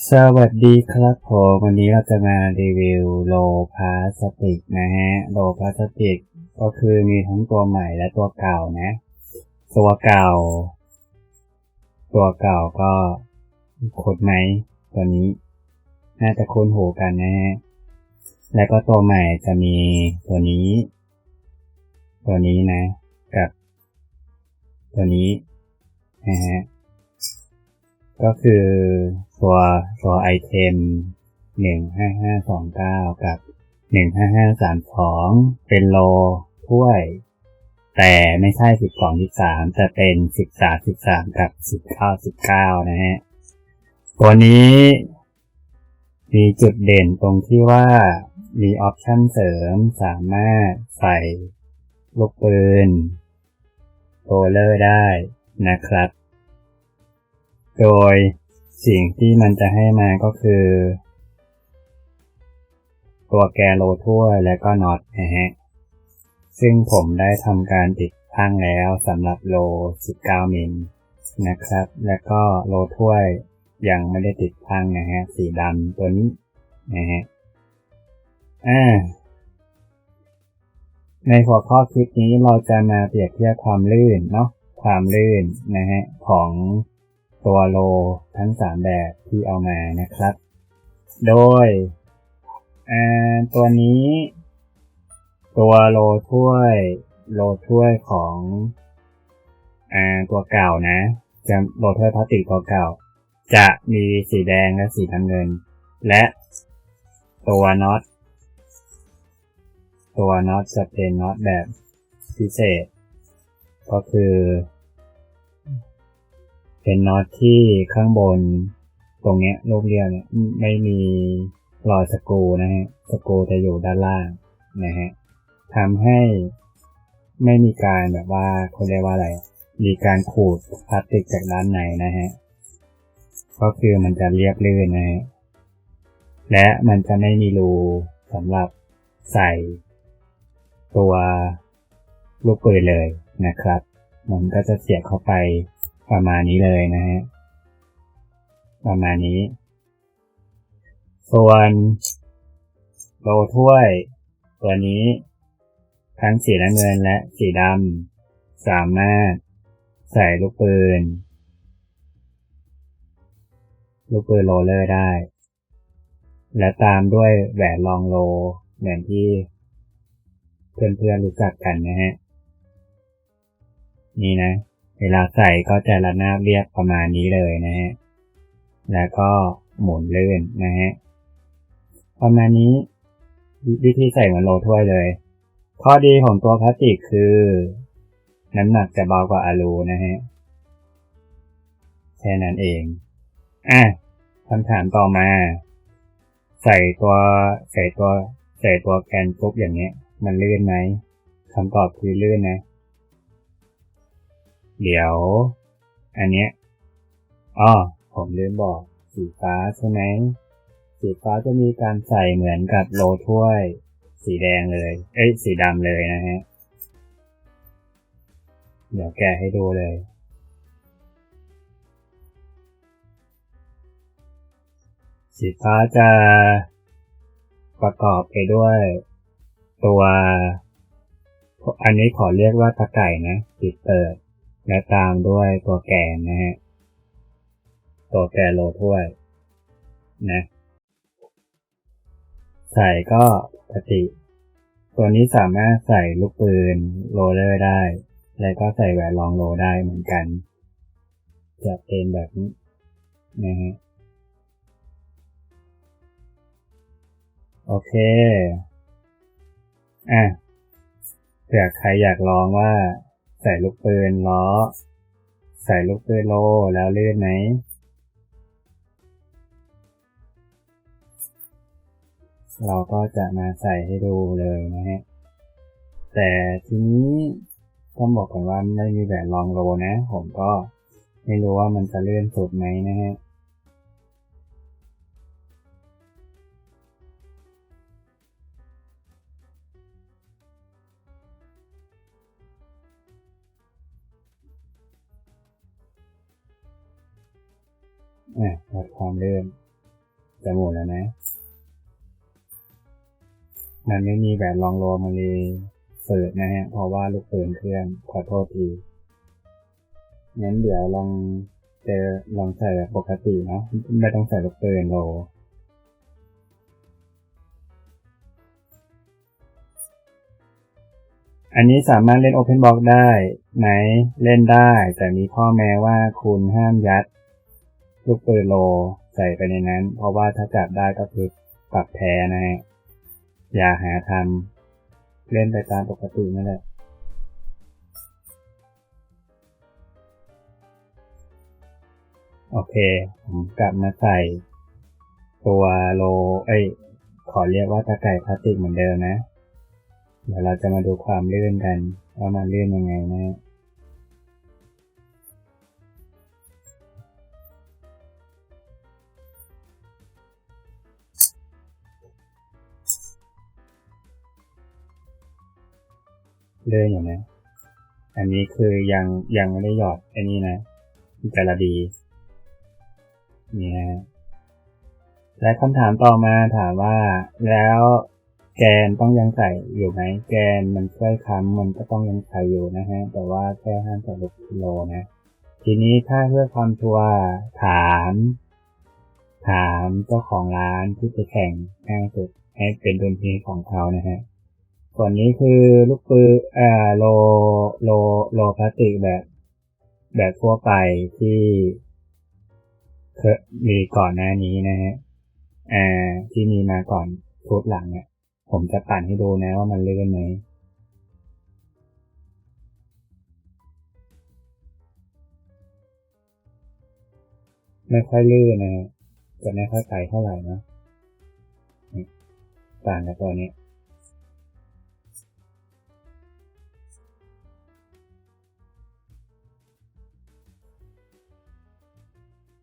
สวัสดีครับผมวันนี้เราจะมารีวิวโลพลาสติกนะฮะโลพลาสติกก็คือมีทั้งตัวใหม่และตัวเก่านะ ตัวเก่า ตัวเก่าก็ขดไหมตัวนี้ น่าจะคุ้นหูกันนะฮะแล้วก็ตัวใหม่จะมีตัวนี้ ตัวนี้นะ กับ ตัวนี้นะฮะ ก็คือตัวตัวไอเทมหนึ่งห้าห้าสองเก้ากับหนึ่งห้าห้าสามสองเป็นโลถ้วย แต่ไม่ใช่สิบสองสิบสามแต่เป็นสิบสามสิบสามกับสิบเก้าสิบเก้านะฮะ ตัวนี้มีจุดเด่นตรงที่ว่ามีออปชั่นเสริมสามารถใส่ลูกปืนโรลเลอร์ได้นะครับ โดยสิ่งที่มันจะให้มาก็คือ ตัวแกโลถ้วและก็น็อตนะฮะ ซึ่งผมได้ทำการติดตั้งแล้วสำหรับโล 19 มิลนะครับ และก็โลถ้วยยังไม่ได้ติดตั้งนะฮะ สีดำตัวนี้นะฮะ อ่า ในหัวข้อคลิปนี้เราจะมาเปรียบเทียบความลื่นเนาะ ความลื่นนะฮะของ ตัวโลทั้งสามแบบที่เอามานะครับ โดยตัวนี้ ตัวโลถ้วย โลถ้วยของอตัวเก่านะ จะโลถ้วยพลาสติกตัวเก่า จะมีสีแดงและสีน้ำเงิน และตัวน็อตตัวน็อตจะเป็นน็อตแบบพิเศษ ก็คือ เป็นน็อตที่ข้างบน ตรงเนี้ยลูกเรียวเนี่ยไม่มีรอยสกรูนะฮะ สกรูจะอยู่ด้านล่างนะฮะทำให้ไม่มีการแบบว่าเขาเรียกว่าอะไร มีการขูดพลาสติกจากด้านในนะฮะ ก็คือมันจะเรียบลื่นนะฮะ และมันจะไม่มีรูสำหรับใส่ตัวลูกปืนเลยนะครับ มันก็จะเสียบเข้าไป ประมาณนี้เลยนะฮะ ประมาณนี้ ส่วนโลถ้วย ตัวนี้ทั้งสีน้ำเงินและสีดำสามารถใส่ลูกปืน ลูกปืนโรเลอร์ได้ และตามด้วยแหวนรองโลเหมือนที่เพื่อนๆรู้จักกันนะฮะ นี่นะ เวลาใส่ก็จะระนาบเรียบประมาณนี้เลยนะฮะ แล้วก็หมุนเลื่อนนะฮะ ประมาณนี้วิธีใส่เหมือนโลถ้วยเลย ข้อดีของตัวพลาสติกคือ น้ำหนักจะเบากว่าอะลูนะฮะ แค่นั้นเอง อะคำถามต่อมา ใส่ตัวใส่ตัวใส่ตัวแกนปุ๊บอย่างเงี้ย มันเลื่อนไหมคำตอบคือเลื่อนนะ เดี๋ยว อันเนี้ยอ๋อผมลืมบอกสีฟ้าใช่ไหมสีฟ้าจะมีการใส่เหมือนกับโลถ้วย สีแดงเลย เอ้ย สีดำเลยนะฮะ เดี๋ยวแกะให้ดูเลย สีฟ้าจะประกอบไปด้วย ตัว อันนี้ขอเรียกว่าตะไก่นะปิดเปิด และตามด้วยตัวแกนนะฮะ ตัวแกนโลถ้วย นะ ใส่ก็ปกติ ตัวนี้สามารถใส่ลูกปืนโรเลอร์ได้ แล้วก็ใส่แหวนรองโลได้เหมือนกันจะเป็นแบบนี้นะฮะ โอเค อะเผื่อใครอยากลองว่า ใส่ลูกปืนล้อ ใส่ลูกปืนโลแล้วลื่นไหมเราก็จะมาใส่ให้ดูเลยนะฮะ แต่ทีนี้ต้องบอกก่อนว่าไม่มีแบบลองโลนะ ผมก็ไม่รู้ว่ามันจะเลื่อนสุดไหมนะฮะ วัดความเลื่นจะหมดแล้วนะ มันไม่มีแบบลองโลมาเลยเสิร์ชนะฮะ เพราะว่าลูกปืนเครื่องขอโทษทีงั้นเดี๋ยวลองเจอลองใส่แบบปกติเนาะไม่ต้องใส่ลูกปืนโลอันนี้สามารถเล่น OpenBox ได้ไหมเล่นได้ แต่มีข้อแม้ว่าคุณห้ามยัด ลูกปืนโลใส่ไปในนั้น เพราะว่าถ้าจับได้ก็คือปรับแพ้นะฮะอย่าหาทำเล่นไปตามปกตินั่นแหละโอเค ผมกลับมาใส่ ตัวโล เอ้ย ขอเรียกว่าตะไก่พลาสติกเหมือนเดิมนะ เดี๋ยวเราจะมาดูความลื่นกัน ว่ามันลื่นยังไงนะ เลื่อนอยู่นะ อันนี้คือยังยังไม่ได้หยอดอันนี้นะกระดีนี่นะและคำถามต่อมาถามว่า แล้วแกนต้องยังใส่อยู่ไหมแกนมันช่วยค้ำมันก็ต้องยังใส่อยู่นะฮะ แต่ว่าแค่ห้ามใส่ลูกกิโลนะ ทีนี้ถ้าเพื่อความชัวร์ถาม ถามเจ้าของร้านที่ไปแข่งง่ายสุดให้เป็นดนตรีของเขานะฮะ ส่วนนี้คือลูกปืนอ่อโลโลโลพลาสติกแบบ แบบทั่วไปที่เคยมีก่อนหน้านี้นะฮะอ่าที่มีมาก่อนชุดหลังเนี่ยผมจะปั่นให้ดูนะว่ามันเลื่อนไหมไม่ค่อยลื่นนะฮะจะไม่ค่อยไปเท่าไหร่นะต่างกับตัวนี้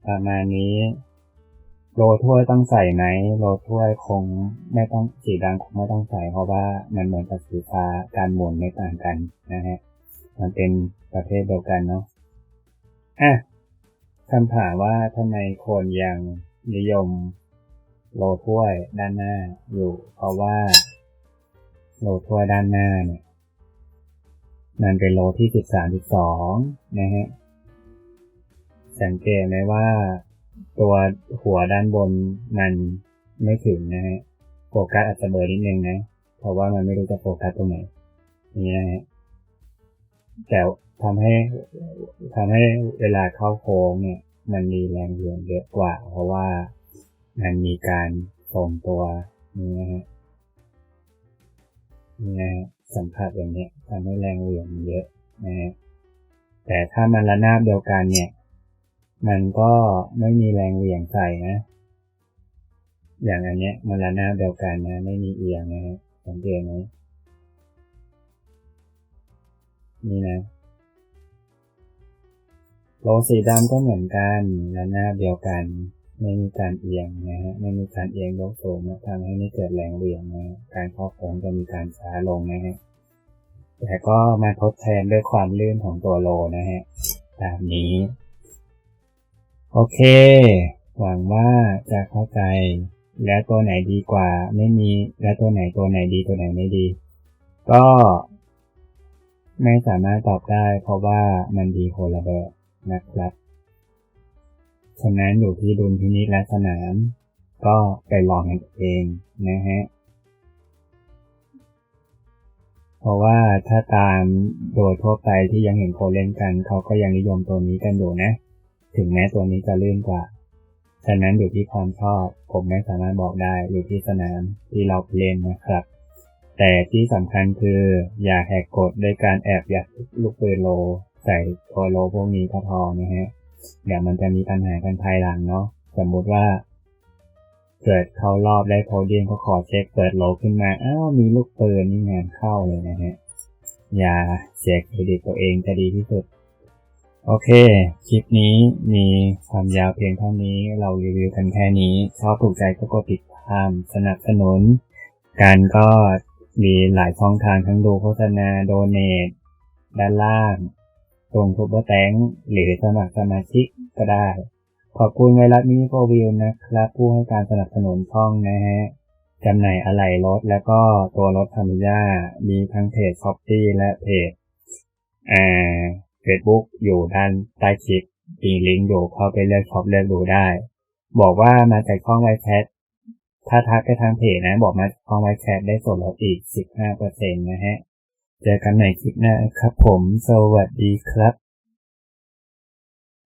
ประมาณนี้ โลถ้วยต้องใส่ไหมโลถ้วยคงไม่ต้องสีดำคงไม่ต้องใส่เพราะว่ามันเหมือนกับสีฟ้าการหมุนไม่ต่างกันนะฮะมันเป็นประเภทเดียวกันเนาะอะคำถามว่าทำไมคนยังนิยมโลถ้วยด้านหน้าอยู่ เพราะว่า โลถ้วยด้านหน้าเนี่ย มันเป็นโลที่สิบสามสิบสองนะฮะ สังเกตไหมว่าตัวหัวด้านบนมันไม่ถึงนะฮะ โฟกัสอาจจะเบลอนิดนึงนะ เพราะว่ามันไม่รู้จะโฟกัสตรงไหนนี่นะฮะแต่ทำให้ทำให้เวลาเข้าโค้งเนี่ย มันมีแรงเหวี่ยงเยอะกว่า เพราะว่ามันมีการทรงตัวนี่นะฮะนี่นะฮะสัมผัสอย่างเนี้ยทำให้แรงเหวี่ยงเยอะนะฮะแต่ถ้ามันระนาบเดียวกันเนี่ย มันก็ไม่มีแรงเหวี่ยงใส่นะ อย่างอันเนี้ยมันระนาบเดียวกันนะ ไม่มีเอียงนะฮะสังเกตไหมนี่นะโลสีดำก็เหมือนกันระนาบเดียวกัน ไม่มีการเอียงนะฮะไม่มีการเอียงโลกสูงนะทำให้ไม่เกิดแรงเหวี่ยงนะการเข้าโค้งจะมีการช้าลงนะฮะแต่ก็มาทดแทนด้วยความลื่นของตัวโลนะฮะตามนี้ โอเค หวังว่าจะเข้าใจ แล้วตัวไหนดีกว่า ไม่มีแล้วตัวไหนตัวไหนดีตัวไหนไม่ดี ก็ไม่สามารถตอบได้เพราะว่ามันดีคนละแบบนะครับฉะนั้นอยู่ที่ดุลพินิจและสนาม ก็ไปลองกันเองนะฮะ เพราะว่าถ้าตามโดยทั่วไปที่ยังเห็นโคเล่นกัน เขาก็ยังนิยมตัวนี้กันอยู่นะ ถึงแม้ตัวนี้จะลื่นกว่า ฉะนั้นอยู่ที่ความชอบ ผมไม่สามารถบอกได้อยู่ที่สนามที่เราเล่นนะครับ แต่ที่สำคัญคืออย่าแหกกฎด้วยการแอบยัดลูกปืนโล ใส่ตัวโลพวกนี้ก็พอนะฮะเดี๋ยวมันจะมีปัญหากันภายหลังเนาะ สมมุติว่า เกิดเข้ารอบได้โพเดียมก็ขอเช็คเปิดโลขึ้นมา อ้าวมีลูกปืนนี่งานเข้าเลยนะฮะ อย่าเสียเครดิตตัวเองจะดีที่สุด โอเค คลิปนี้มีความยาวเพียงเท่านี้ เรารีวิวกันแค่นี้ ชอบถูกใจก็กดติดตามสนับสนุน การก็มีหลายช่องทางทั้งดูโฆษณาโดเนทด้านล่างตรงทุบเบอร์แตงหรือสมัครสมาชิกก็ได้ ขอบคุณไวรัสมินิโปรวิวนะครับ ผู้ให้การสนับสนุนช่องนะฮะจำหน่ายอะไหล่รถแล้วก็ตัวรถธรรมยามีทั้งเพจช้อปปี้และเพจอ่า เฟซบุ๊กอยู่ด้านใต้คลิปมีลิงก์อยู่เข้าไปเลือกช็อปเลือกดูได้ บอกว่ามาจากช่องไวแชทถ้าทักไปทางเพจนะ บอกมาจากช่องไวแชทได้ส่วนลดอีก 15%นะฮะ เจอกันใหม่คลิปหน้าครับผม สวัสดีครับ